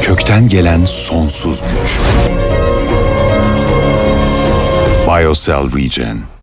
Kökten gelen sonsuz güç. BioCell Regen.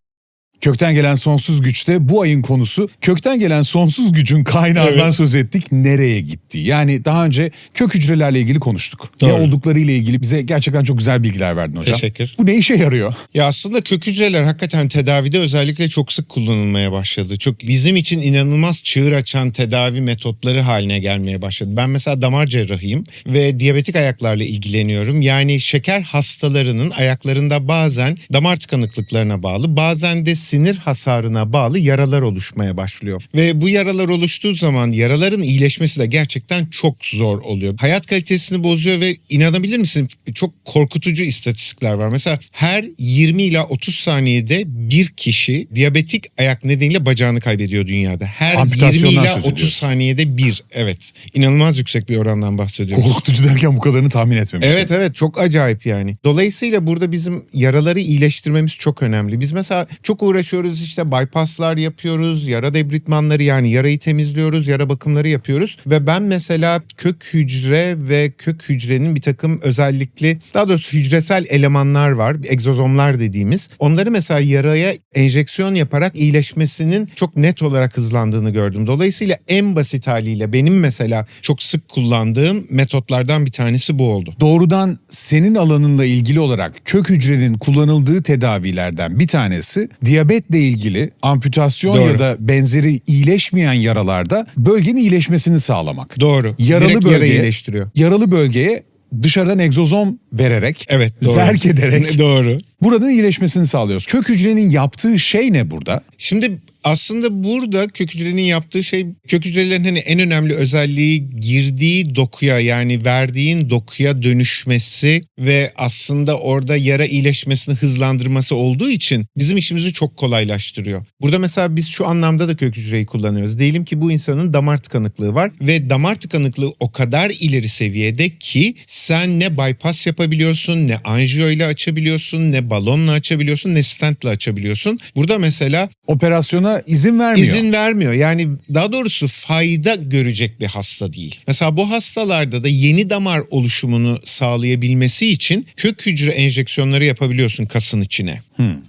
Kökten gelen sonsuz güçte bu ayın konusu kökten gelen sonsuz gücün kaynağından Evet. söz ettik nereye gitti? Yani daha önce kök hücrelerle ilgili konuştuk. Ne Doğru. oldukları ile ilgili bize gerçekten çok güzel bilgiler verdin hocam. Teşekkür. Bu ne işe yarıyor? Ya aslında kök hücreler hakikaten tedavide özellikle çok sık kullanılmaya başladı. Çok bizim için inanılmaz çığır açan tedavi metotları haline gelmeye başladı. Ben mesela damar cerrahıyım ve diyabetik ayaklarla ilgileniyorum. Yani şeker hastalarının ayaklarında bazen damar tıkanıklıklarına bağlı, bazen de sinir hasarına bağlı yaralar oluşmaya başlıyor. Ve bu yaralar oluştuğu zaman yaraların iyileşmesi de gerçekten çok zor oluyor. Hayat kalitesini bozuyor ve inanabilir misin çok korkutucu istatistikler var. Mesela her 20 ila 30 saniyede bir kişi diyabetik ayak nedeniyle bacağını kaybediyor dünyada. Her 20 Amputasyondan ila söz 30 ediyoruz. saniyede bir. Evet. İnanılmaz yüksek bir orandan bahsediyoruz. Korkutucu derken bu kadarını tahmin etmemiştim. Evet evet çok acayip yani. Dolayısıyla burada bizim yaraları iyileştirmemiz çok önemli. Biz mesela çok uğraşıyoruz işte bypasslar yapıyoruz, yara debritmanları yani yarayı temizliyoruz, yara bakımları yapıyoruz. Ve ben mesela kök hücre ve kök hücrenin bir takım özellikli daha doğrusu hücresel elemanlar var, egzozomlar dediğimiz. Onları mesela yaraya enjeksiyon yaparak iyileşmesinin çok net olarak hızlandığını gördüm. Dolayısıyla en basit haliyle benim mesela çok sık kullandığım metotlardan bir tanesi bu oldu. Doğrudan senin alanınla ilgili olarak kök hücrenin kullanıldığı tedavilerden bir tanesi diyabetle ilgili amputasyon Doğru. ya da benzeri iyileşmeyen yaralarda bölgenin iyileşmesini sağlamak. Doğru. Yaralı Direkt bölgeye- iyileştiriyor. Yaralı bölgeye dışarıdan egzozom vererek, Evet doğru. zerk ederek doğru. buranın iyileşmesini sağlıyoruz. Kök hücrenin yaptığı şey ne burada? Şimdi aslında burada kök hücrenin yaptığı şey kök hücrelerin hani en önemli özelliği girdiği dokuya yani verdiğin dokuya dönüşmesi ve aslında orada yara iyileşmesini hızlandırması olduğu için bizim işimizi çok kolaylaştırıyor. Burada mesela biz şu anlamda da kök hücreyi kullanıyoruz. Diyelim ki bu insanın damar tıkanıklığı var ve damar tıkanıklığı o kadar ileri seviyede ki sen ne bypass yapabiliyorsun, ne anjiyo ile açabiliyorsun, ne balonla açabiliyorsun, ne stentle açabiliyorsun. Burada mesela Operasyona izin vermiyor. İzin vermiyor. Yani daha doğrusu fayda görecek bir hasta değil. Mesela bu hastalarda da yeni damar oluşumunu sağlayabilmesi için kök hücre enjeksiyonları yapabiliyorsun kasın içine.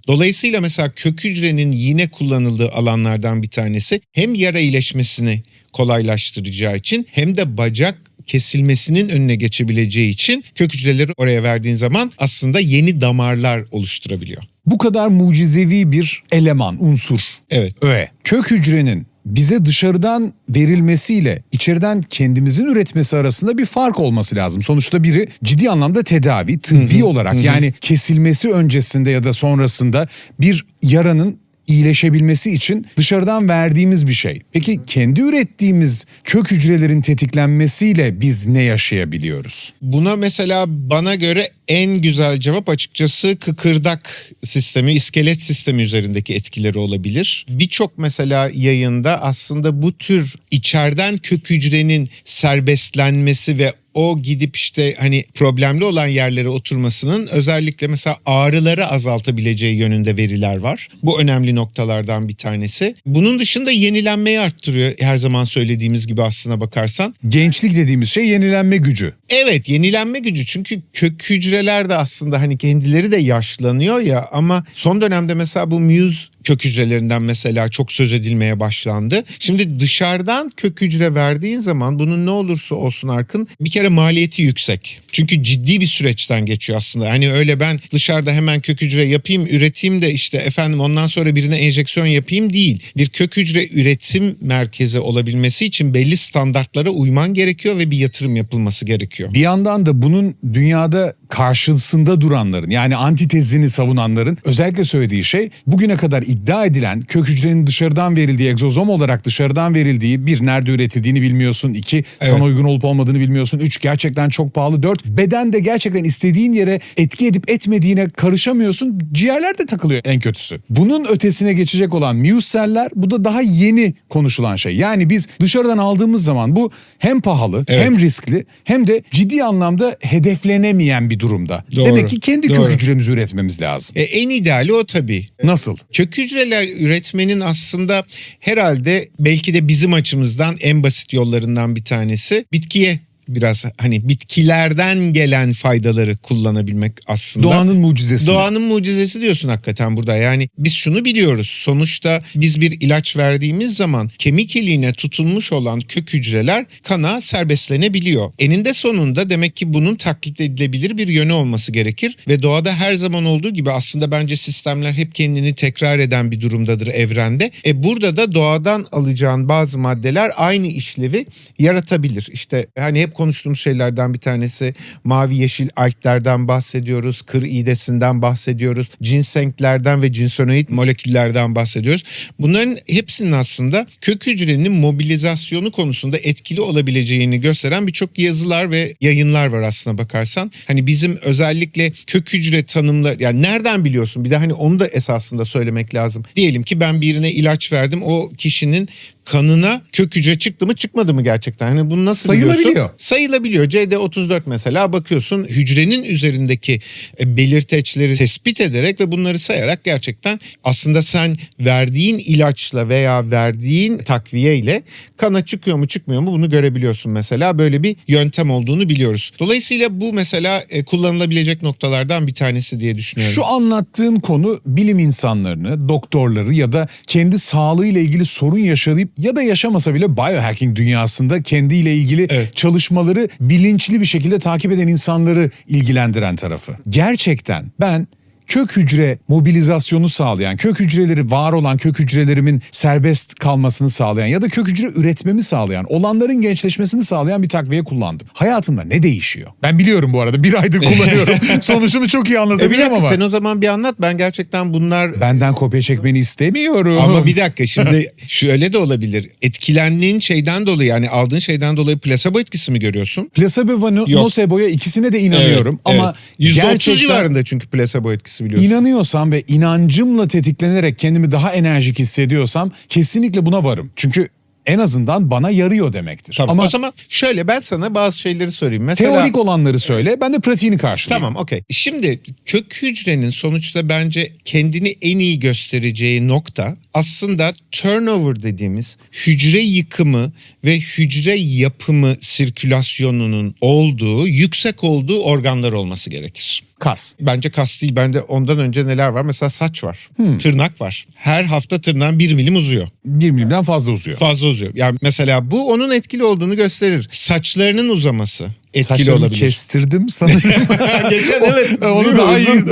Dolayısıyla mesela kök hücrenin yine kullanıldığı alanlardan bir tanesi hem yara iyileşmesini kolaylaştıracağı için hem de bacak kesilmesinin önüne geçebileceği için kök hücreleri oraya verdiğin zaman aslında yeni damarlar oluşturabiliyor. Bu kadar mucizevi bir eleman, unsur, Evet. öğe. Kök hücrenin bize dışarıdan verilmesiyle içeriden kendimizin üretmesi arasında bir fark olması lazım. Sonuçta biri ciddi anlamda tedavi, tıbbi olarak yani kesilmesi öncesinde ya da sonrasında bir yaranın iyileşebilmesi için dışarıdan verdiğimiz bir şey. Peki kendi ürettiğimiz kök hücrelerin tetiklenmesiyle biz ne yaşayabiliyoruz? Buna mesela bana göre en güzel cevap açıkçası kıkırdak sistemi, iskelet sistemi üzerindeki etkileri olabilir. Birçok mesela yayında aslında bu tür içeriden kök hücrenin serbestlenmesi ve o gidip işte hani problemli olan yerlere oturmasının özellikle mesela ağrıları azaltabileceği yönünde veriler var. Bu önemli noktalardan bir tanesi. Bunun dışında yenilenmeyi arttırıyor her zaman söylediğimiz gibi aslına bakarsan. Gençlik dediğimiz şey yenilenme gücü. Evet yenilenme gücü çünkü kök hücreler de aslında hani kendileri de yaşlanıyor ya ama son dönemde mesela bu Muse kök hücrelerinden mesela çok söz edilmeye başlandı. Şimdi dışarıdan kök hücre verdiğin zaman bunun ne olursa olsun Arkın bir kere maliyeti yüksek. Çünkü ciddi bir süreçten geçiyor aslında. Hani öyle ben dışarıda hemen kök hücre yapayım, üreteyim de işte efendim ondan sonra birine enjeksiyon yapayım değil. Bir kök hücre üretim merkezi olabilmesi için belli standartlara uyman gerekiyor ve bir yatırım yapılması gerekiyor. Bir yandan da bunun dünyada karşısında duranların yani antitezini savunanların özellikle söylediği şey bugüne kadar iddia edilen kök hücrenin dışarıdan verildiği egzozom olarak dışarıdan verildiği bir nerede üretildiğini bilmiyorsun. iki sana uygun olup olmadığını bilmiyorsun. Üç gerçekten çok pahalı. Dört beden de gerçekten istediğin yere etki edip etmediğine karışamıyorsun. Ciğerler de takılıyor en kötüsü. Bunun ötesine geçecek olan museller bu da daha yeni konuşulan şey. Yani biz dışarıdan aldığımız zaman bu hem pahalı Evet. hem riskli hem de ciddi anlamda hedeflenemeyen bir durumda. Doğru, Demek ki kendi doğru. kök hücremizi üretmemiz lazım. E, en ideali o tabii. Nasıl? Kök hücreler üretmenin aslında herhalde belki de bizim açımızdan en basit yollarından bir tanesi. Bitkiye biraz hani bitkilerden gelen faydaları kullanabilmek aslında. Doğanın mucizesi. Doğanın mucizesi diyorsun hakikaten burada. Yani biz şunu biliyoruz. Sonuçta biz bir ilaç verdiğimiz zaman kemik iliğine tutulmuş olan kök hücreler kana serbestlenebiliyor. Eninde sonunda demek ki bunun taklit edilebilir bir yönü olması gerekir ve doğada her zaman olduğu gibi aslında bence sistemler hep kendini tekrar eden bir durumdadır evrende. E burada da doğadan alacağın bazı maddeler aynı işlevi yaratabilir. İşte hani hep konuştuğumuz şeylerden bir tanesi mavi yeşil alglerden bahsediyoruz, kır iğdesinden bahsediyoruz, ginsenglerden ve cinsenoid moleküllerden bahsediyoruz. Bunların hepsinin aslında kök hücrenin mobilizasyonu konusunda etkili olabileceğini gösteren birçok yazılar ve yayınlar var aslına bakarsan. Hani bizim özellikle kök hücre tanımları yani nereden biliyorsun? Bir de hani onu da esasında söylemek lazım. Diyelim ki ben birine ilaç verdim. O kişinin kanına kök hücre çıktı mı çıkmadı mı gerçekten? Hani bunu nasıl Sayılabiliyor. biliyorsun? Sayılabiliyor. CD34 mesela bakıyorsun hücrenin üzerindeki e, belirteçleri tespit ederek ve bunları sayarak gerçekten aslında sen verdiğin ilaçla veya verdiğin takviyeyle kana çıkıyor mu çıkmıyor mu bunu görebiliyorsun mesela. Böyle bir yöntem olduğunu biliyoruz. Dolayısıyla bu mesela e, kullanılabilecek noktalardan bir tanesi diye düşünüyorum. Şu anlattığın konu bilim insanlarını, doktorları ya da kendi sağlığıyla ilgili sorun yaşayıp ya da yaşamasa bile biohacking dünyasında kendiyle ilgili Evet. çalışmaları bilinçli bir şekilde takip eden insanları ilgilendiren tarafı. Gerçekten ben kök hücre mobilizasyonu sağlayan, kök hücreleri var olan kök hücrelerimin serbest kalmasını sağlayan ya da kök hücre üretmemi sağlayan, olanların gençleşmesini sağlayan bir takviye kullandım. Hayatımda ne değişiyor? Ben biliyorum bu arada bir aydır kullanıyorum. Sonuçunu çok iyi E anlatabiliyorum dakika ama. sen o zaman bir anlat. Ben gerçekten bunlar Benden kopya çekmeni istemiyorum. Ama bir dakika şimdi şöyle de olabilir. Etkilendiğin şeyden dolayı yani aldığın şeyden dolayı plasebo etkisi mi görüyorsun? Placebo ve no- Yok. nocebo'ya ikisine de inanıyorum Evet, ama evet. %30 gerçekten civarında çünkü plasebo etkisi biliyorsun. inanıyorsam ve inancımla tetiklenerek kendimi daha enerjik hissediyorsam kesinlikle buna varım. Çünkü en azından bana yarıyor demektir. Tamam. Ama o zaman şöyle ben sana bazı şeyleri sorayım. Mesela teorik olanları söyle ben de pratiğini karşılayayım. Tamam okey. Şimdi kök hücrenin sonuçta bence kendini en iyi göstereceği nokta aslında turnover dediğimiz hücre yıkımı ve hücre yapımı sirkülasyonunun olduğu, yüksek olduğu organlar olması gerekir. Kas. Bence kas değil. Bende ondan önce neler var? Mesela saç var. Hmm. Tırnak var. Her hafta tırnağın bir milim uzuyor. Bir milimden fazla uzuyor. Fazla uzuyor. Yani mesela bu onun etkili olduğunu gösterir. Saçlarının uzaması etkili Saçlarımı olabilir. kestirdim sanırım. Geçen evet. Onu daha iyi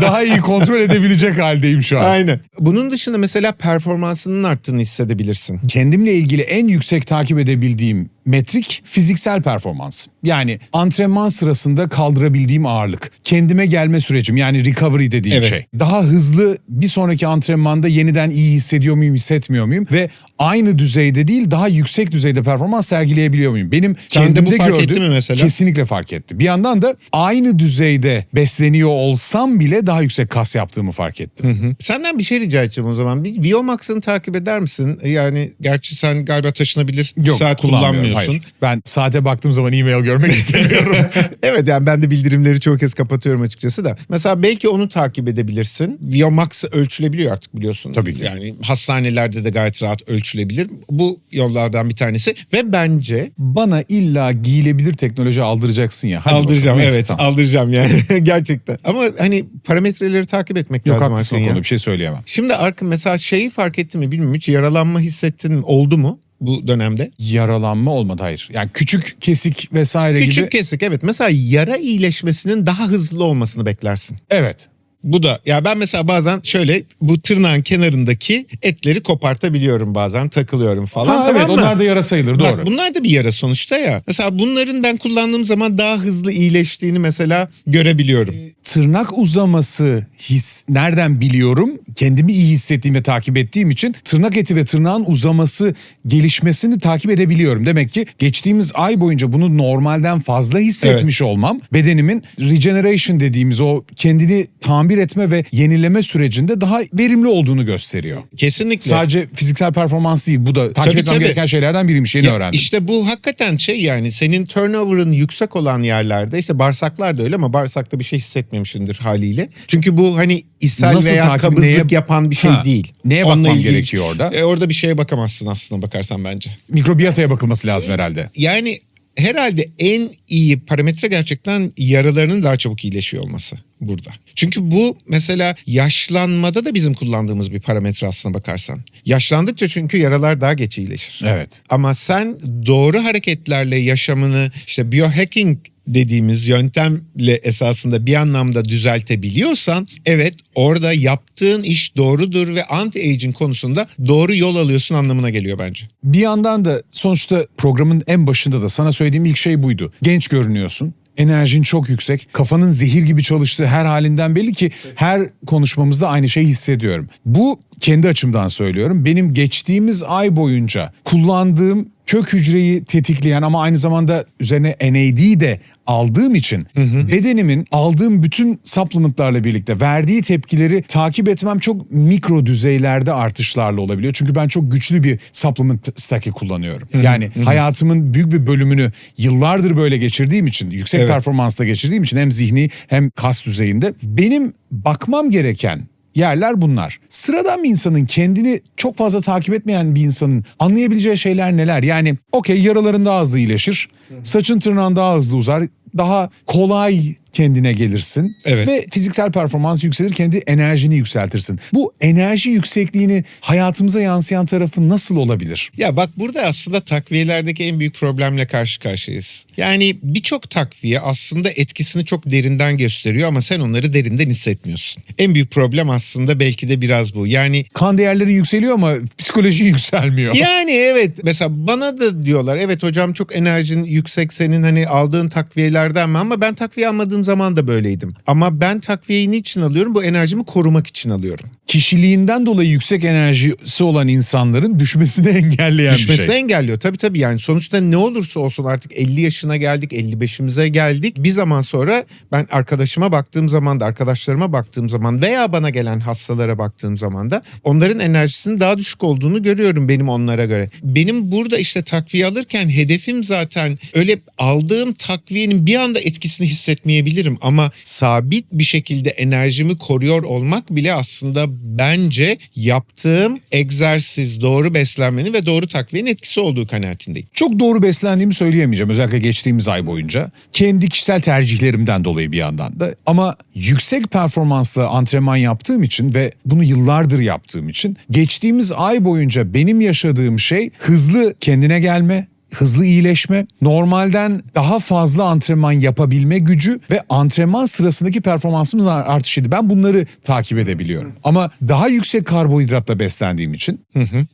daha iyi kontrol edebilecek haldeyim şu an. Aynen. Bunun dışında mesela performansının arttığını hissedebilirsin. kendimle ilgili en yüksek takip edebildiğim metrik fiziksel performans. Yani antrenman sırasında kaldırabildiğim ağırlık. Kendime gelme sürecim yani recovery dediğim Evet. şey. Daha hızlı bir sonraki antrenmanda yeniden iyi hissediyor muyum, hissetmiyor muyum? Ve aynı düzeyde değil daha yüksek düzeyde performans sergileyebiliyor muyum? Benim Sende bu kendimde fark etti gördüğüm mi mesela? kesinlikle fark etti. Bir yandan da aynı düzeyde besleniyor olsam bile daha yüksek kas yaptığımı fark ettim. Senden bir şey rica edeceğim o zaman. Bir Biomax'ını takip eder misin? Yani gerçi sen galiba taşınabilir Yok saat kullanmıyorum. Kullanmıyorsun. Hayır. Ben saate baktığım zaman e-mail görmek istemiyorum. evet yani ben de bildirimleri çoğu kez kapatıyorum açıkçası da. Mesela belki onu takip edebilirsin. Biomax ölçülebiliyor artık biliyorsun. Tabii ki. Yani hastanelerde de gayet rahat ölçülebilir. Bu yollardan bir tanesi. Ve bence Bana illa giyilebilir teknoloji aldıracaksın ya. Hadi aldıracağım bakalım. Evet tamam. aldıracağım yani gerçekten. Ama hani parametreleri takip etmek Yok lazım haklısın o konuda bir şey söyleyemem. Şimdi Arkın mesela şeyi fark ettin mi bilmiyorum hiç yaralanma hissettin oldu mu bu dönemde? Yaralanma olmadı hayır. Yani küçük kesik vesaire Küçük gibi. kesik evet mesela yara iyileşmesinin daha hızlı olmasını beklersin. Evet. Bu da ya ben mesela bazen şöyle bu tırnağın kenarındaki etleri kopartabiliyorum bazen takılıyorum falan Ha, tamam evet mı? onlar da yara sayılır doğru. Bak bunlar da bir yara sonuçta ya. Mesela bunların ben kullandığım zaman daha hızlı iyileştiğini mesela görebiliyorum. Tırnak uzaması his nereden biliyorum? Kendimi iyi hissettiğim ve takip ettiğim için tırnak eti ve tırnağın uzaması gelişmesini takip edebiliyorum. Demek ki geçtiğimiz ay boyunca bunu normalden fazla hissetmiş olmam bedenimin regeneration dediğimiz o kendini tamir etme ve yenileme sürecinde daha verimli olduğunu gösteriyor. Kesinlikle. Sadece fiziksel performans değil bu da takip Tabii, etmem tabii. gereken şeylerden biriymiş yeni Ya öğrendim. İşte bu hakikaten şey yani senin turnover'ın yüksek olan yerlerde işte bağırsaklar da öyle ama bağırsakta bir şey hissetmemişsindir haliyle. Çünkü bu hani ishal Nasıl veya takip- kabızlık neye- yapan bir şey Ha, değil. neye Onunla bakmam ilgili- gerekiyor orada? E, orada bir şeye bakamazsın aslında bakarsan bence. Mikrobiyataya bakılması lazım herhalde. Yani herhalde en iyi parametre gerçekten yaralarının daha çabuk iyileşiyor olması burada. Çünkü bu mesela yaşlanmada da bizim kullandığımız bir parametre aslına bakarsan. Yaşlandıkça çünkü yaralar daha geç iyileşir. Evet. Ama sen doğru hareketlerle yaşamını işte biohacking dediğimiz yöntemle esasında bir anlamda düzeltebiliyorsan evet orada yaptığın iş doğrudur ve anti-aging konusunda doğru yol alıyorsun anlamına geliyor bence. Bir yandan da sonuçta programın en başında da sana söylediğim ilk şey buydu. Genç görünüyorsun. Enerjin çok yüksek. Kafanın zehir gibi çalıştığı her halinden belli ki her konuşmamızda aynı şeyi hissediyorum. Bu kendi açımdan söylüyorum. Benim geçtiğimiz ay boyunca kullandığım kök hücreyi tetikleyen ama aynı zamanda üzerine NAD de aldığım için bedenimin aldığım bütün supplementlarla birlikte verdiği tepkileri takip etmem çok mikro düzeylerde artışlarla olabiliyor. Çünkü ben çok güçlü bir supplement stack'i kullanıyorum. Yani hayatımın büyük bir bölümünü yıllardır böyle geçirdiğim için, yüksek Evet. performansla geçirdiğim için hem zihni hem kas düzeyinde benim bakmam gereken yerler bunlar. Sıradan bir insanın kendini çok fazla takip etmeyen bir insanın anlayabileceği şeyler neler? Yani okey yaraların daha hızlı iyileşir. Saçın tırnağın daha hızlı uzar. Daha kolay kendine gelirsin. Evet. Ve fiziksel performans yükselir kendi enerjini yükseltirsin. Bu enerji yüksekliğini hayatımıza yansıyan tarafı nasıl olabilir? Ya bak burada aslında takviyelerdeki en büyük problemle karşı karşıyayız. Yani birçok takviye aslında etkisini çok derinden gösteriyor ama sen onları derinden hissetmiyorsun. En büyük problem aslında belki de biraz bu. Yani Kan değerleri yükseliyor ama psikoloji yükselmiyor. Yani evet mesela bana da diyorlar evet hocam çok enerjin yüksek senin hani aldığın takviyelerden mi ama ben takviye almadığım zaman da böyleydim. Ama ben takviyeyi niçin alıyorum? Bu enerjimi korumak için alıyorum. Kişiliğinden dolayı yüksek enerjisi olan insanların düşmesini engelleyen bir Düşmesini şey. engelliyor. Tabii tabii yani sonuçta ne olursa olsun artık 50 yaşına geldik 55'imize geldik. Bir zaman sonra ben arkadaşıma baktığım zaman da arkadaşlarıma baktığım zaman veya bana gelen hastalara baktığım zaman da onların enerjisinin daha düşük olduğunu görüyorum benim onlara göre. Benim burada işte takviye alırken hedefim zaten öyle aldığım takviyenin bir anda etkisini hissetmeyebilirim ama sabit bir şekilde enerjimi koruyor olmak bile aslında bence yaptığım egzersiz, doğru beslenmenin ve doğru takviyenin etkisi olduğu kanaatindeyim. Çok doğru beslendiğimi söyleyemeyeceğim özellikle geçtiğimiz ay boyunca. Kendi kişisel tercihlerimden dolayı bir yandan da. Ama yüksek performansla antrenman yaptığım için ve bunu yıllardır yaptığım için geçtiğimiz ay boyunca benim yaşadığım şey hızlı kendine gelme, hızlı iyileşme, normalden daha fazla antrenman yapabilme gücü ve antrenman sırasındaki performansımız artışıydı. Ben bunları takip edebiliyorum. Ama daha yüksek karbonhidratla beslendiğim için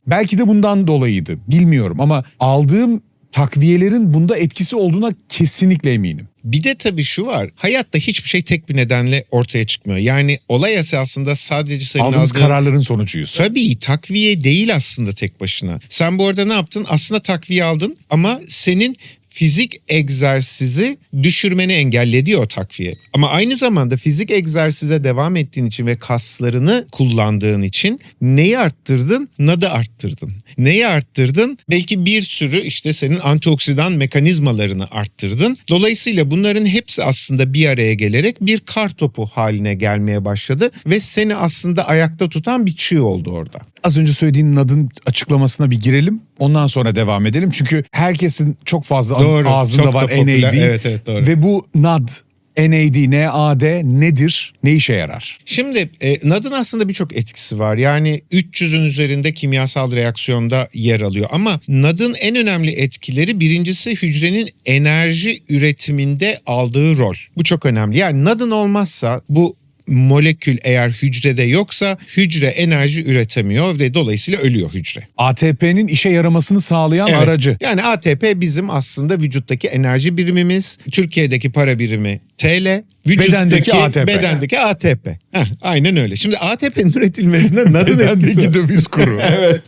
belki de bundan dolayıydı bilmiyorum ama aldığım takviyelerin bunda etkisi olduğuna kesinlikle eminim. Bir de tabii şu var. Hayatta hiçbir şey tek bir nedenle ortaya çıkmıyor. Yani olay esasında sadece senin Aldığımız aldığın... kararların sonucuyuz. Tabii takviye değil aslında tek başına. Sen bu arada ne yaptın? Aslında takviye aldın ama senin fizik egzersizi düşürmeni engelledi o takviye. Ama aynı zamanda fizik egzersize devam ettiğin için ve kaslarını kullandığın için neyi arttırdın? Nadı arttırdın. Neyi arttırdın? Belki bir sürü işte senin antioksidan mekanizmalarını arttırdın. Dolayısıyla bunların hepsi aslında bir araya gelerek bir kar topu haline gelmeye başladı ve seni aslında ayakta tutan bir çığ oldu orada. Az önce söylediğin NAD'ın açıklamasına bir girelim. Ondan sonra devam edelim. Çünkü herkesin çok fazla Doğru, ağzında çok da var popüler. NAD. Evet, evet, doğru. Ve bu NAD, NAD, NAD nedir? Ne işe yarar? Şimdi e, NAD'ın aslında birçok etkisi var. Yani 300'ün üzerinde kimyasal reaksiyonda yer alıyor. Ama NAD'ın en önemli etkileri birincisi hücrenin enerji üretiminde aldığı rol. Bu çok önemli. Yani NAD'ın olmazsa bu molekül eğer hücrede yoksa hücre enerji üretemiyor ve dolayısıyla ölüyor hücre. ATP'nin işe yaramasını sağlayan Evet. aracı. Yani ATP bizim aslında vücuttaki enerji birimimiz. Türkiye'deki para birimi TL. Vücuttaki Bedendeki ATP. Bedendeki ATP. Heh, aynen öyle. Şimdi ATP'nin üretilmesinde Bedendeki etkisi. döviz kuru. evet.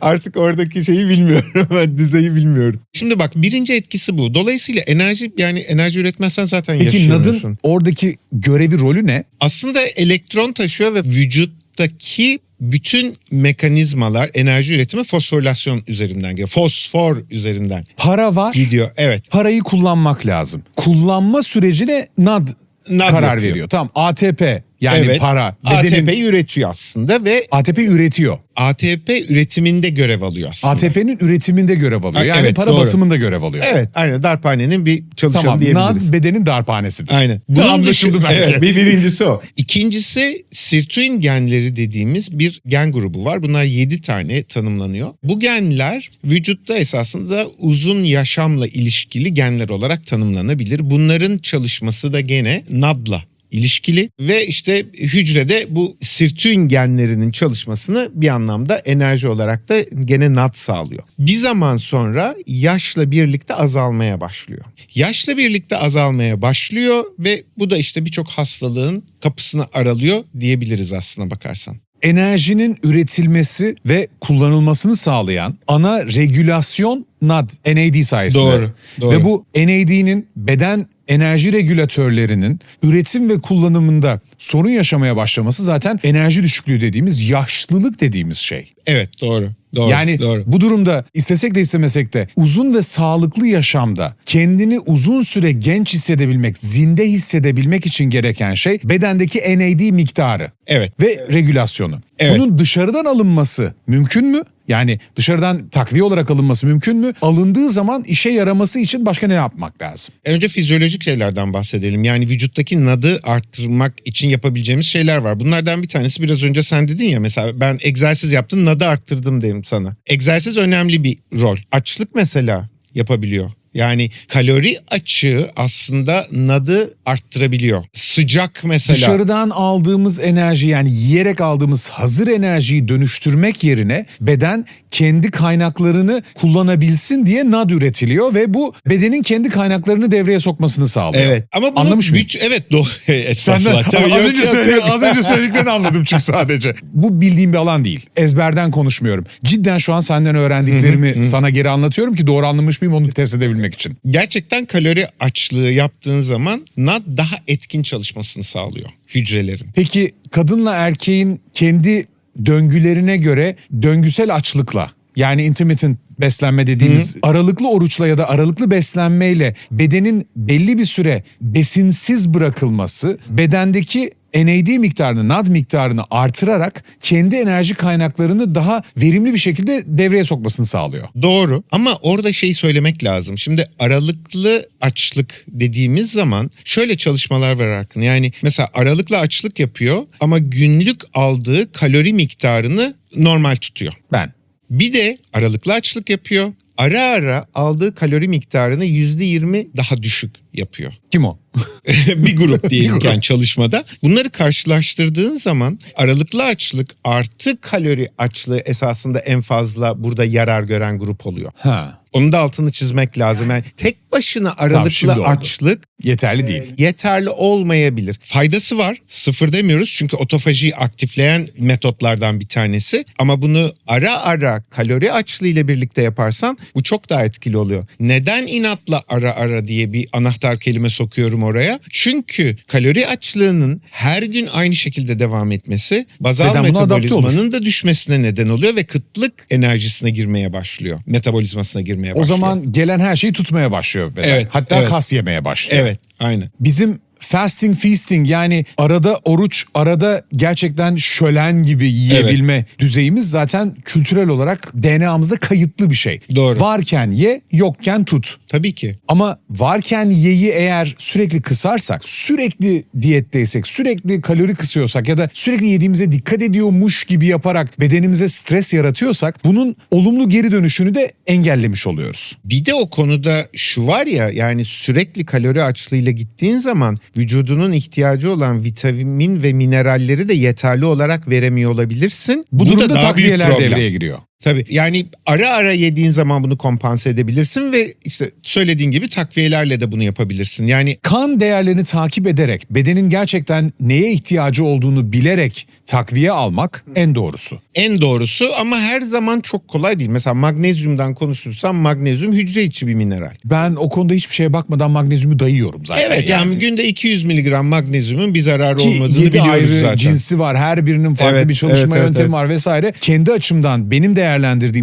Artık oradaki şeyi bilmiyorum. Ben düzeyi bilmiyorum. Şimdi bak birinci etkisi bu. Dolayısıyla enerji yani enerji üretmezsen zaten Peki yaşayamıyorsun. NAD'ın oradaki görevi rolü ne? Aslında elektron taşıyor ve vücuttaki bütün mekanizmalar enerji üretimi fosforilasyon üzerinden geliyor. Fosfor üzerinden Para var. gidiyor. Evet. Parayı kullanmak lazım. Kullanma sürecine NAD NAD karar yapıyor. veriyor. Tamam ATP Yani Evet. para. Bedenin ATP üretiyor aslında ve ATP üretiyor. ATP üretiminde görev alıyor aslında. ATP'nin üretiminde görev alıyor. Yani evet, para doğru. basımında görev alıyor. Evet aynen darphanenin bir çalışanı Tamam. diyebiliriz. NAD bedenin darphanesidir. Aynen. Bu anlaşıldı dışı- belki. Evet, bir birincisi o. İkincisi sirtuin genleri dediğimiz bir gen grubu var. Bunlar 7 tane tanımlanıyor. Bu genler vücutta esasında uzun yaşamla ilişkili genler olarak tanımlanabilir. Bunların çalışması da gene NAD'la ilişkili ve işte hücrede bu sirtuin genlerinin çalışmasını bir anlamda enerji olarak da gene NAD sağlıyor. Bir zaman sonra yaşla birlikte azalmaya başlıyor. Yaşla birlikte azalmaya başlıyor ve bu da işte birçok hastalığın kapısını aralıyor diyebiliriz aslına bakarsan. enerjinin üretilmesi ve kullanılmasını sağlayan ana regülasyon NAD, NAD sayesinde. Doğru, doğru. Ve bu NAD'nin beden enerji regülatörlerinin üretim ve kullanımında sorun yaşamaya başlaması zaten enerji düşüklüğü dediğimiz yaşlılık dediğimiz şey. Evet doğru. Doğru. yani doğru. bu durumda istesek de istemesek de uzun ve sağlıklı yaşamda kendini uzun süre genç hissedebilmek, zinde hissedebilmek için gereken şey bedendeki NAD miktarı Evet. ve regülasyonu. Evet. Bunun dışarıdan alınması mümkün mü? Yani dışarıdan takviye olarak alınması mümkün mü? Alındığı zaman işe yaraması için başka ne yapmak lazım? Önce fizyolojik şeylerden bahsedelim. Yani vücuttaki nadı arttırmak için yapabileceğimiz şeyler var. Bunlardan bir tanesi biraz önce sen dedin ya mesela ben egzersiz yaptım nadı arttırdım dedim sana. Egzersiz önemli bir rol. Açlık mesela yapabiliyor. Yani kalori açığı aslında nadı arttırabiliyor. Sıcak mesela. Dışarıdan aldığımız enerji yani yiyerek aldığımız hazır enerjiyi dönüştürmek yerine beden kendi kaynaklarını kullanabilsin diye NAD üretiliyor ve bu bedenin kendi kaynaklarını devreye sokmasını sağlıyor. Evet ama bunu Anlamış mıyım? evet doğru. Senden Estağfurullah. Tabii, az önce söyledi- az önce söylediklerini anladım çünkü sadece. Bu bildiğim bir alan değil. Ezberden konuşmuyorum. Cidden şu an senden öğrendiklerimi sana geri anlatıyorum ki doğru anlamış mıyım onu test edebilmek için. Gerçekten kalori açlığı yaptığın zaman NAD daha etkin çalışmasını sağlıyor hücrelerin. Peki kadınla erkeğin kendi döngülerine göre döngüsel açlıkla yani intermittent beslenme dediğimiz aralıklı oruçla ya da aralıklı beslenmeyle bedenin belli bir süre besinsiz bırakılması bedendeki NAD miktarını, NAD miktarını artırarak kendi enerji kaynaklarını daha verimli bir şekilde devreye sokmasını sağlıyor. Doğru ama orada şeyi söylemek lazım. Şimdi aralıklı açlık dediğimiz zaman şöyle çalışmalar var Arkın. Yani mesela aralıklı açlık yapıyor ama günlük aldığı kalori miktarını normal tutuyor. Ben. Bir de aralıklı açlık yapıyor. Ara ara aldığı kalori miktarını %20 daha düşük yapıyor. Kim o? bir grup diyelim grup. yani çalışmada. Bunları karşılaştırdığın zaman aralıklı açlık artı kalori açlığı esasında en fazla burada yarar gören grup oluyor. Ha. Onun da altını çizmek lazım. Yani tek başına aralıklı oldu. açlık Yeterli değil. yeterli olmayabilir. Faydası var. Sıfır demiyoruz çünkü otofajiyi aktifleyen metotlardan bir tanesi. Ama bunu ara ara kalori açlığı ile birlikte yaparsan bu çok daha etkili oluyor. Neden inatla ara ara diye bir anahtar kelime sokuyorum oraya? Çünkü kalori açlığının her gün aynı şekilde devam etmesi bazal olur. metabolizmanın da düşmesine neden oluyor ve kıtlık enerjisine girmeye başlıyor. Metabolizmasına girmeye O başlıyor. zaman gelen her şeyi tutmaya başlıyor beden. Evet, Hatta evet. kas yemeye başlıyor. Evet, aynen. Bizim fasting feasting yani arada oruç arada gerçekten şölen gibi yiyebilme düzeyimiz zaten kültürel olarak DNA'mızda kayıtlı bir şey. Doğru. Varken ye yokken tut. Tabii ki. Ama varken yeyi eğer sürekli kısarsak, sürekli diyetteysek, sürekli kalori kısıyorsak ya da sürekli yediğimize dikkat ediyormuş gibi yaparak bedenimize stres yaratıyorsak bunun olumlu geri dönüşünü de engellemiş oluyoruz. Bir de o konuda şu var ya yani sürekli kalori açlığıyla gittiğin zaman vücudunun ihtiyacı olan vitamin ve mineralleri de yeterli olarak veremiyor olabilirsin. Bu, da durumda daha büyük problem. devreye giriyor. Tabii yani ara ara yediğin zaman bunu kompanse edebilirsin ve işte söylediğin gibi takviyelerle de bunu yapabilirsin. Yani kan değerlerini takip ederek bedenin gerçekten neye ihtiyacı olduğunu bilerek takviye almak en doğrusu. en doğrusu ama her zaman çok kolay değil. Mesela magnezyumdan konuşursam magnezyum hücre içi bir mineral. Ben o konuda hiçbir şeye bakmadan magnezyumu dayıyorum zaten. Evet yani, günde 200 miligram magnezyumun bir zararı Ki olmadığını yedi biliyoruz ayrı zaten. cinsi var. Her birinin farklı Evet, bir çalışma evet, evet, yöntemi evet. var vesaire. Kendi açımdan benim değerlendirdiğim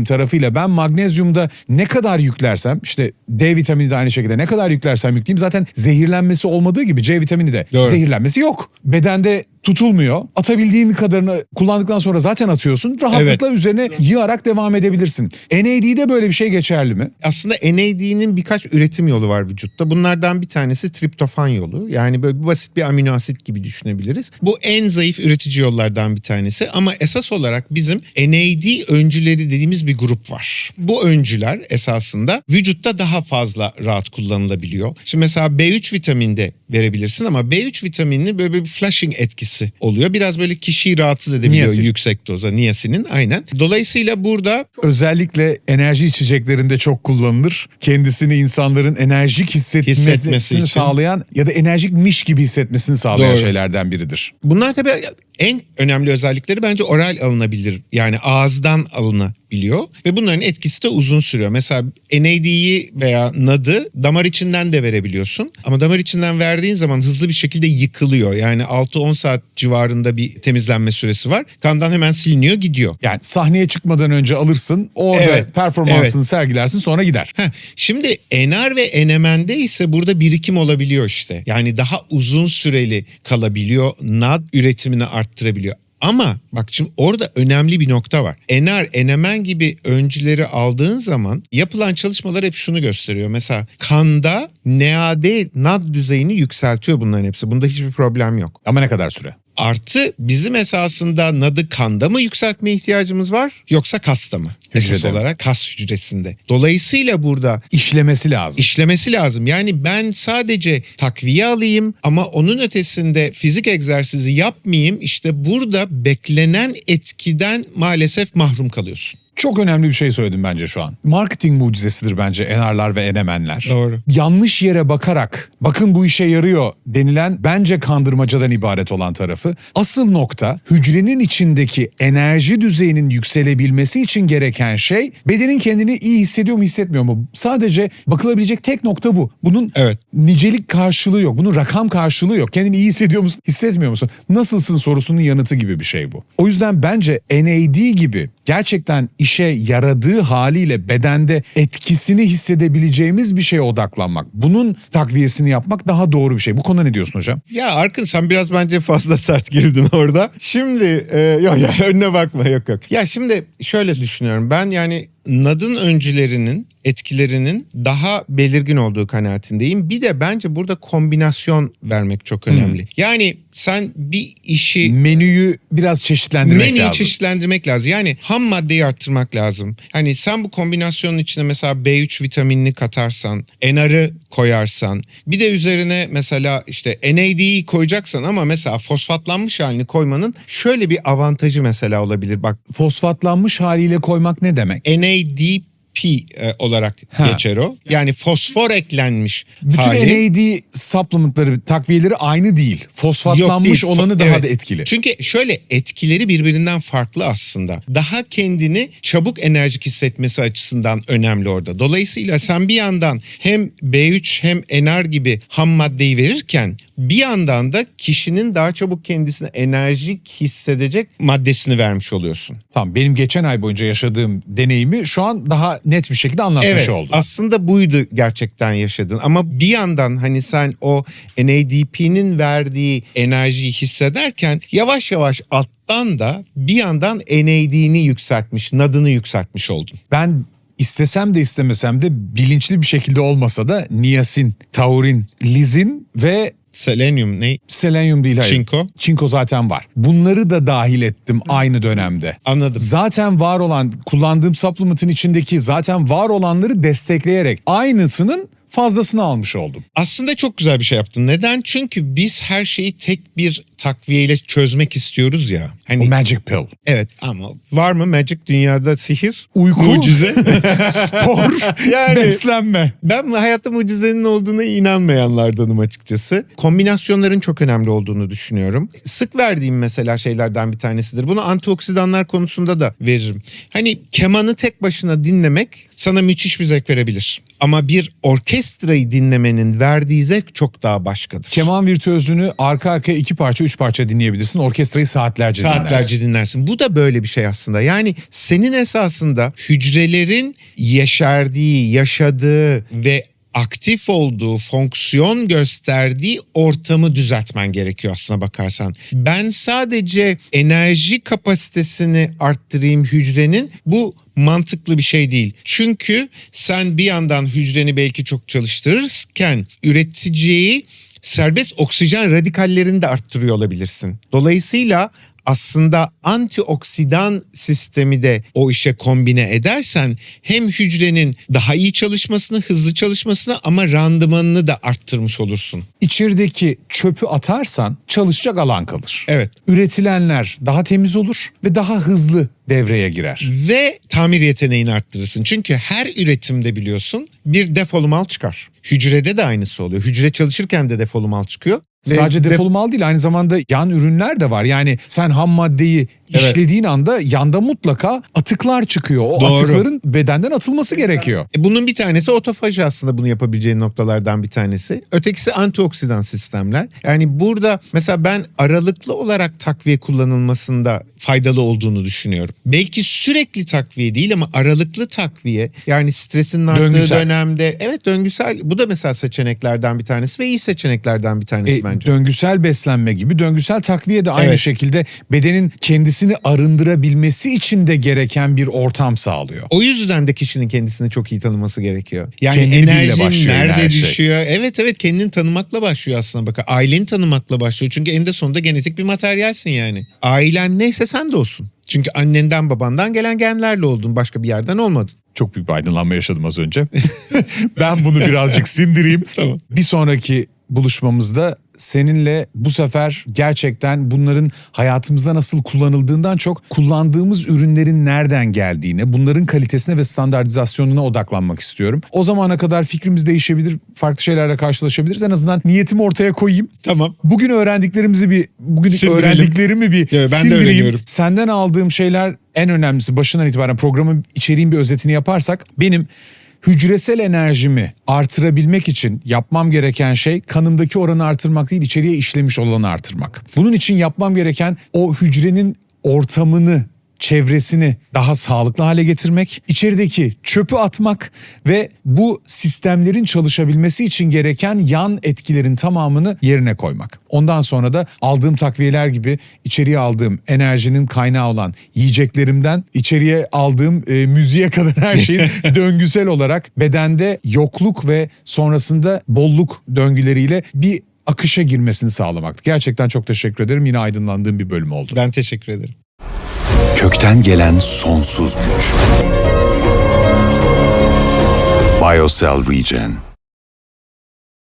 tarafıyla ben magnezyumda ne kadar yüklersem işte D vitamini de aynı şekilde ne kadar yüklersem yükleyeyim zaten zehirlenmesi olmadığı gibi C vitamini de Doğru. zehirlenmesi yok. Bedende tutulmuyor. Atabildiğin kadarını kullandıktan sonra zaten atıyorsun. Rahatlıkla üzerine yığarak devam edebilirsin. NAD'de böyle bir şey geçerli mi? Aslında NAD'nin birkaç üretim yolu var vücutta. Bunlardan bir tanesi triptofan yolu. Yani böyle basit bir amino asit gibi düşünebiliriz. Bu en zayıf üretici yollardan bir tanesi. Ama esas olarak bizim NAD öncüleri dediğimiz bir grup var. Bu öncüler esasında vücutta daha fazla rahat kullanılabiliyor. Şimdi mesela B3 vitaminde verebilirsin ama B3 vitamininin böyle bir flushing etkisi oluyor. Biraz böyle kişiyi rahatsız edebiliyor Niasin. yüksek doza. Niyasinin aynen. Dolayısıyla burada Özellikle enerji içeceklerinde çok kullanılır. Kendisini insanların enerjik hissetmesini Hissetmesi için. sağlayan ya da enerjikmiş gibi hissetmesini sağlayan Doğru. şeylerden biridir. Bunlar tabii en önemli özellikleri bence oral alınabilir. Yani ağızdan alınabiliyor ve bunların etkisi de uzun sürüyor. Mesela NAD'yi veya NAD'ı damar içinden de verebiliyorsun. Ama damar içinden verdiğin zaman hızlı bir şekilde yıkılıyor. Yani 6-10 saat civarında bir temizlenme süresi var. Kandan hemen siliniyor gidiyor. Yani sahneye çıkmadan önce alırsın, orada Evet, performansını sergilersin sonra gider. Heh, şimdi enar ve enemende ise burada birikim olabiliyor işte. Yani daha uzun süreli kalabiliyor. NAD üretimini arttırabiliyor. Ama bak şimdi orada önemli bir nokta var. Enar, enemen gibi öncüleri aldığın zaman yapılan çalışmalar hep şunu gösteriyor. Mesela kanda NAD, NAD düzeyini yükseltiyor bunların hepsi. Bunda hiçbir problem yok. Ama ne kadar süre? Artı bizim esasında nadı kanda mı yükseltmeye ihtiyacımız var yoksa kasta mı? Esas Hücrede. olarak kas hücresinde. Dolayısıyla burada İşlemesi lazım. işlemesi lazım. Yani ben sadece takviye alayım ama onun ötesinde fizik egzersizi yapmayayım. İşte burada beklenen etkiden maalesef mahrum kalıyorsun. Çok önemli bir şey söyledim bence şu an. Marketing mucizesidir bence enarlar ve enemenler. Doğru. Yanlış yere bakarak bakın bu işe yarıyor denilen bence kandırmacadan ibaret olan tarafı. Asıl nokta hücrenin içindeki enerji düzeyinin yükselebilmesi için gereken şey bedenin kendini iyi hissediyor mu hissetmiyor mu? Sadece bakılabilecek tek nokta bu. Bunun Evet. nicelik karşılığı yok. Bunun rakam karşılığı yok. Kendini iyi hissediyor musun, hissetmiyor musun? Nasılsın sorusunun yanıtı gibi bir şey bu. O yüzden bence NAD gibi gerçekten işe yaradığı haliyle bedende etkisini hissedebileceğimiz bir şeye odaklanmak. Bunun takviyesini yapmak daha doğru bir şey. Bu konuda ne diyorsun hocam? Ya Arkın sen biraz bence fazla sert girdin orada. Şimdi e, yok ya önüne bakma yok yok. Ya şimdi şöyle düşünüyorum ben yani nadın öncülerinin etkilerinin daha belirgin olduğu kanaatindeyim. Bir de bence burada kombinasyon vermek çok önemli. Yani sen bir işi Menüyü biraz çeşitlendirmek Menüyü lazım. çeşitlendirmek lazım. Yani ham maddeyi arttırmak lazım. Hani sen bu kombinasyonun içine mesela B3 vitaminini katarsan, enarı koyarsan, bir de üzerine mesela işte NAD'yi koyacaksan ama mesela fosfatlanmış halini koymanın şöyle bir avantajı mesela olabilir. Bak Fosfatlanmış haliyle koymak ne demek? NADP e, olarak Ha. geçer o. Yani fosfor eklenmiş Bütün hali. NAD supplementları, takviyeleri aynı değil. Fosfatlanmış Yok değil. olanı daha evet. da etkili. Çünkü şöyle etkileri birbirinden farklı aslında. Daha kendini çabuk enerjik hissetmesi açısından önemli orada. Dolayısıyla sen bir yandan hem B3 hem NR gibi ham maddeyi verirken bir yandan da kişinin daha çabuk kendisini enerjik hissedecek maddesini vermiş oluyorsun. Tamam benim geçen ay boyunca yaşadığım deneyimi şu an daha net bir şekilde anlatmış Evet oldum. aslında buydu gerçekten yaşadın ama bir yandan hani sen o NADP'nin verdiği enerjiyi hissederken yavaş yavaş alttan da bir yandan NAD'ni yükseltmiş, nadını yükseltmiş oldun. Ben istesem de istemesem de bilinçli bir şekilde olmasa da niyasin, taurin, lizin ve Selenyum ne? selenyum değil hayır. Çinko. Çinko zaten var. Bunları da dahil ettim aynı dönemde. Anladım. Zaten var olan kullandığım supplement'ın içindeki zaten var olanları destekleyerek aynısının fazlasını almış oldum. Aslında çok güzel bir şey yaptın. Neden? Çünkü biz her şeyi tek bir takviyeyle çözmek istiyoruz ya. O Hani magic pill. evet ama var mı magic dünyada sihir? Uyku. Mucize. Spor, Yani- beslenme. Ben hayatta mucizenin olduğuna inanmayanlardanım açıkçası. Kombinasyonların çok önemli olduğunu düşünüyorum. Sık verdiğim mesela şeylerden bir tanesidir. Bunu antioksidanlar konusunda da veririm. Hani kemanı tek başına dinlemek sana müthiş bir zevk verebilir. Ama bir orkestrayı dinlemenin verdiği zevk çok daha başkadır. Keman virtüözünü arka arkaya iki parça, üç parça dinleyebilirsin. Orkestrayı saatlerce, Saatlerce dinlersin. dinlersin. Bu da böyle bir şey aslında. Yani senin esasında hücrelerin yeşerdiği, yaşadığı ve aktif olduğu, fonksiyon gösterdiği ortamı düzeltmen gerekiyor aslına bakarsan. Ben sadece enerji kapasitesini arttırayım hücrenin bu mantıklı bir şey değil. Çünkü sen bir yandan hücreni belki çok çalıştırırken üreteceği serbest oksijen radikallerini de arttırıyor olabilirsin. Dolayısıyla aslında antioksidan sistemi de o işe kombine edersen hem hücrenin daha iyi çalışmasını, hızlı çalışmasını ama randımanını da arttırmış olursun. İçerideki çöpü atarsan çalışacak alan kalır. Evet. Üretilenler daha temiz olur ve daha hızlı devreye girer. Ve tamir yeteneğini arttırırsın. Çünkü her üretimde biliyorsun bir defolu mal çıkar. Hücrede de aynısı oluyor. Hücre çalışırken de defolu mal çıkıyor. Sadece def- defolu mal değil aynı zamanda yan ürünler de var. Yani sen ham maddeyi Evet. işlediğin anda yanda mutlaka atıklar çıkıyor. O Doğru. atıkların bedenden atılması gerekiyor. E, Bunun bir tanesi otofaji aslında bunu yapabileceğin noktalardan bir tanesi. Ötekisi antioksidan sistemler. Yani burada mesela ben aralıklı olarak takviye kullanılmasında faydalı olduğunu düşünüyorum. Belki sürekli takviye değil ama aralıklı takviye yani stresin arttığı Döngüsel. dönemde evet döngüsel bu da mesela seçeneklerden bir tanesi ve iyi seçeneklerden bir tanesi E, bence. döngüsel beslenme gibi döngüsel takviye de aynı Evet. şekilde bedenin kendisini arındırabilmesi için de gereken bir ortam sağlıyor. O yüzden de kişinin kendisini çok iyi tanıması gerekiyor. Yani Kendini enerjin nerede her şey. düşüyor? Evet evet kendini tanımakla başlıyor aslında bakın. Aileni tanımakla başlıyor. Çünkü eninde sonunda genetik bir materyalsin yani. Ailen neyse sen de olsun. Çünkü annenden babandan gelen genlerle oldun. Başka bir yerden olmadın. Çok büyük bir aydınlanma yaşadım az önce. ben bunu birazcık sindireyim. Tamam. Bir sonraki buluşmamızda seninle bu sefer gerçekten bunların hayatımızda nasıl kullanıldığından çok kullandığımız ürünlerin nereden geldiğine, bunların kalitesine ve standartizasyonuna odaklanmak istiyorum. O zamana kadar fikrimiz değişebilir, farklı şeylerle karşılaşabiliriz. En azından niyetimi ortaya koyayım. Tamam. Bugün öğrendiklerimizi bir bugün Sindirelim. öğrendiklerimi bir Evet, ben de sindireyim. öğreniyorum. Senden aldığım şeyler en önemlisi başından itibaren programın içeriğin bir özetini yaparsak benim hücresel enerjimi artırabilmek için yapmam gereken şey kanımdaki oranı artırmak değil içeriye işlemiş olanı artırmak. Bunun için yapmam gereken o hücrenin ortamını çevresini daha sağlıklı hale getirmek, içerideki çöpü atmak ve bu sistemlerin çalışabilmesi için gereken yan etkilerin tamamını yerine koymak. Ondan sonra da aldığım takviyeler gibi içeriye aldığım enerjinin kaynağı olan yiyeceklerimden içeriye aldığım e, müziğe kadar her şeyin döngüsel olarak bedende yokluk ve sonrasında bolluk döngüleriyle bir akışa girmesini sağlamaktı. Gerçekten çok teşekkür ederim. Yine aydınlandığım bir bölüm oldu. Ben teşekkür ederim. Kökten gelen sonsuz güç. Biocell Regen